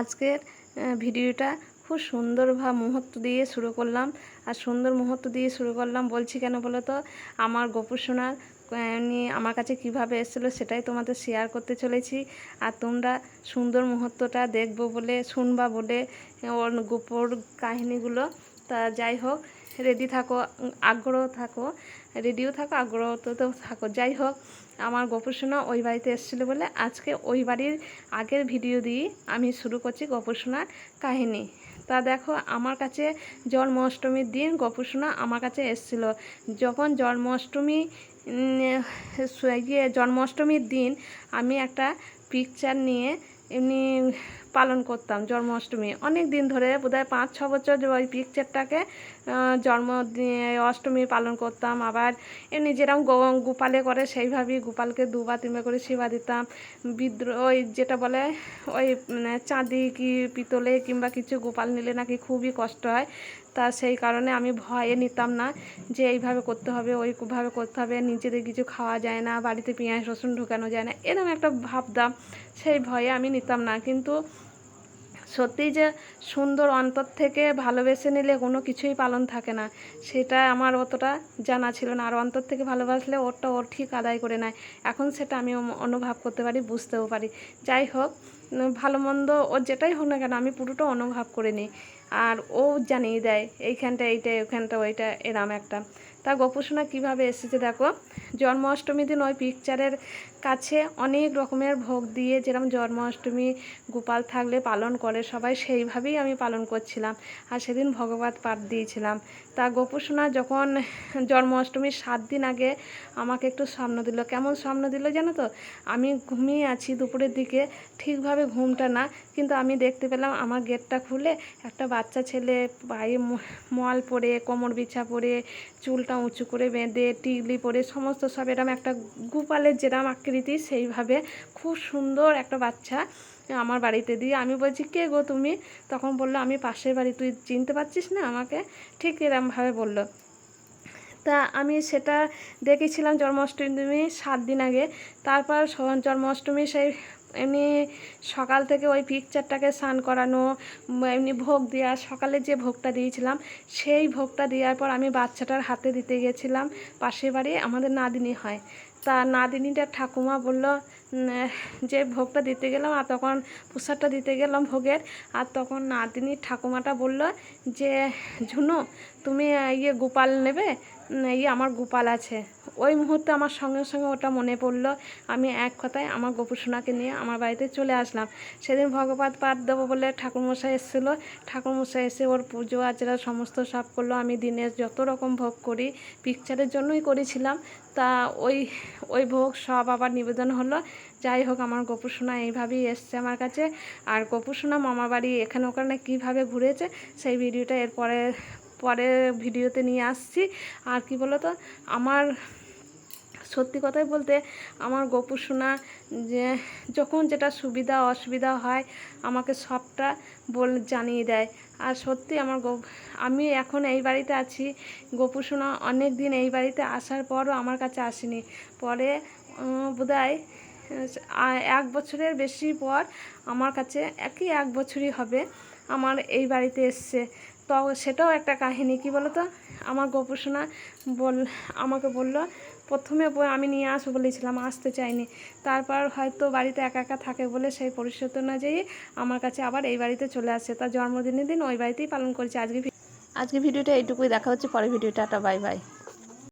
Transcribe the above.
আজকের ভিডিওটা খুব সুন্দর ভাব মুহূর্ত দিয়ে শুরু করলাম। আর সুন্দর মুহূর্ত দিয়ে শুরু করলাম বলছি কেন বলো তো? আমার গোপু সোনার নিয়ে আমার কাছে কীভাবে এসেছিল সেটাই তোমাদের শেয়ার করতে চলেছি। আর তোমরা সুন্দর মুহূর্তটা দেখব বলে, শুনবা বলে, ওর গোপর কাহিনিগুলো। তা যাই হোক রেডি থাকো, আগ্রহ থাকো রেডিও থাকো, আগ্রহ তো তো থাকো। যাই হোক, আমার গোপসোনা ওই বাড়িতে এসেছিল বলে আজকে ওই বাড়ির আগের ভিডিও দিয়ে আমি শুরু করছি গোপসোনার কাহিনী। তা দেখো, আমার কাছে জন্মাষ্টমীর দিন গোপসোনা আমার কাছে এসেছিল। যখন জন্মাষ্টমী ইয়ে জন্মাষ্টমীর দিন আমি একটা পিকচার নিয়ে এমনি পালন করতাম জন্মাষ্টমী। অনেক দিন ধরে বোধহয় পাঁচ, ছ বছর ওই পিকচারটাকে জন্ম অষ্টমী পালন করতাম। আবার এমনি যেরকম গোপালে করে সেইভাবেই গোপালকে দুবার তিনবার করে সেবা দিতাম। বিদ্রোহ ওই যেটা বলে, ওই মানে চাঁদি কি পিতলে কিংবা কিছু গোপাল নিলে নাকি খুবই কষ্ট হয়। তা সেই কারণে আমি ভয়ে নিতাম না যে এইভাবে করতে হবে ওইভাবে করতে হবে, নিজেদের কিছু খাওয়া যায় না, বাড়িতে পেঁয়াজ, রসুন ঢোকানো যায় না, এরকম একটা ভাবতাম সেই ভয়ে আমি নিতাম না। কিন্তু সত্যিই যে সুন্দর অন্তর থেকে ভালোবেসে নিলে কোনো কিছুই পালন থাকে না, সেটা আমার অতটা জানা ছিল না। আর অন্তর থেকে ভালোবাসলে ওরটা ওর ঠিক আদায় করে নেয়। এখন সেটা আমি অনুভব করতে পারি, বুঝতেও পারি। যাই হোক ভালো মন্দ ওর যেটাই হোক না কেন, আমি পুরোটা অনুভব করে নিই। আর ও জানিয়ে দেয়, এইখানটা এইটা ওইখানটা ওইটা, এরম একটা। তা গোপসোনা কীভাবে এসেছে দেখো। জন্মাষ্টমী দিন ওই পিকচারের কাছে অনেক রকমের ভোগ দিয়ে যেরকম জন্মাষ্টমী গোপাল থাকলে পালন করে, সবাই সেইভাবেই আমি পালন করছিলাম। আর সেদিন ভগবত পাঠ দিয়েছিলাম। তা গোপসোনা যখন জন্মাষ্টমীর সাত দিন আগে আমাকে একটু স্বপ্ন দিল। কেমন স্বপ্ন দিল জানো তো? আমি ঘুমিয়ে আছি দুপুরের দিকে, ঠিকভাবে ঘুমটা না, কিন্তু আমি দেখতে পেলাম আমার গেটটা খুলে একটা বাচ্চা ছেলে পায়ে মল পরে, কোমর বিছা পরে চুলটা উঁচু করে বেঁধে টিগলি পরে সমস্ত সব এরম একটা গোপালের যেরাম আকৃতি, সেইভাবে খুব সুন্দর একটা বাচ্চা আমার বাড়িতে দিয়ে। আমি বলছি, কে গো তুমি? তখন বলল, আমি পাশের বাড়ি, তুই চিনতে পারছিস না? আমাকে ঠিক এরমভাবে বলল। তা আমি সেটা দেখেছিলাম জন্মাষ্টমী সাত দিন আগে। তারপর জন্মাষ্টমী সেই এমনি সকাল থেকে ওই পিকচারটাকে স্নান করানো এমনি ভোগ দেওয়া, সকালে যে ভোগটা দিয়েছিলাম, সেই ভোগটা দেওয়ার পর আমি বাচ্চাটার হাতে দিতে গেছিলাম। পাশের বাড়ি আমাদের নাদিনী হয়। তা নাদিনীটা ঠাকুমা বলল যে ভোগটা দিতে গেলাম আর তখন প্রসাদটা দিতে গেলাম ভোগের, আর তখন নাতিনি ঠাকুমাটা বলল যে, ঝুনু, তুমি ইয়ে গোপাল নেবে? ইয়ে আমার গোপাল আছে। ওই মুহূর্তে আমার সঙ্গে সঙ্গে ওটা মনে পড়ল। আমি এক কথায় আমার গোপুসোনাকে নিয়ে আমার বাড়িতে চলে আসলাম। সেদিন ভগবত পাঠ দেবো বলে ঠাকুরমশাই এসেছিল। ঠাকুরমশাই এসে ওর পুজো, আচরা সমস্ত সব করল। আমি দিনের যত রকম ভোগ করি পিকচারের জন্যই করেছিলাম। তা ওই ওই ভোগ সব আবার নিবেদন হলো। যাই হোক, আমার গোপুসোনা এইভাবেই এসছে আমার কাছে। আর গোপুসোনা মামা বাড়ি এখানে ওখানে কীভাবে ঘুরেছে, সেই ভিডিওটা এরপরে পরে ভিডিওতে নিয়ে আসছি। আর কি বলো তো আমার সত্যি কথাই বলতে আমার গোপু যে, যখন যেটা সুবিধা অসুবিধা হয়, আমাকে সবটা বল, জানিয়ে দেয়। আর সত্যি আমার আমি এখন এই বাড়িতে আছি। গোপু অনেক দিন এই বাড়িতে আসার পরও আমার কাছে আসেনি। পরে বোধ হয় এক বছরের বেশি পর আমার কাছে একই এক বছরই হবে। আমার এই বাড়িতে এসছে। তো সেটাও একটা কাহিনী, কি বলো তো আমার গোপসোনা বল, আমাকে বলল, প্রথমে আমি নিয়ে আসব বলেছিলাম, আসতে চাইনি। তারপর হয়তো বাড়িতে একা একা থাকে বলে সেই পরিস্থিতি অনুযায়ী আমার কাছে আবার এই বাড়িতে চলে আসে। তার জন্মদিনের দিন ওই বাড়িতেই পালন করেছে। আজকে আজকে ভিডিওটা এইটুকুই। দেখা হচ্ছে পরে ভিডিওটা। Bye bye.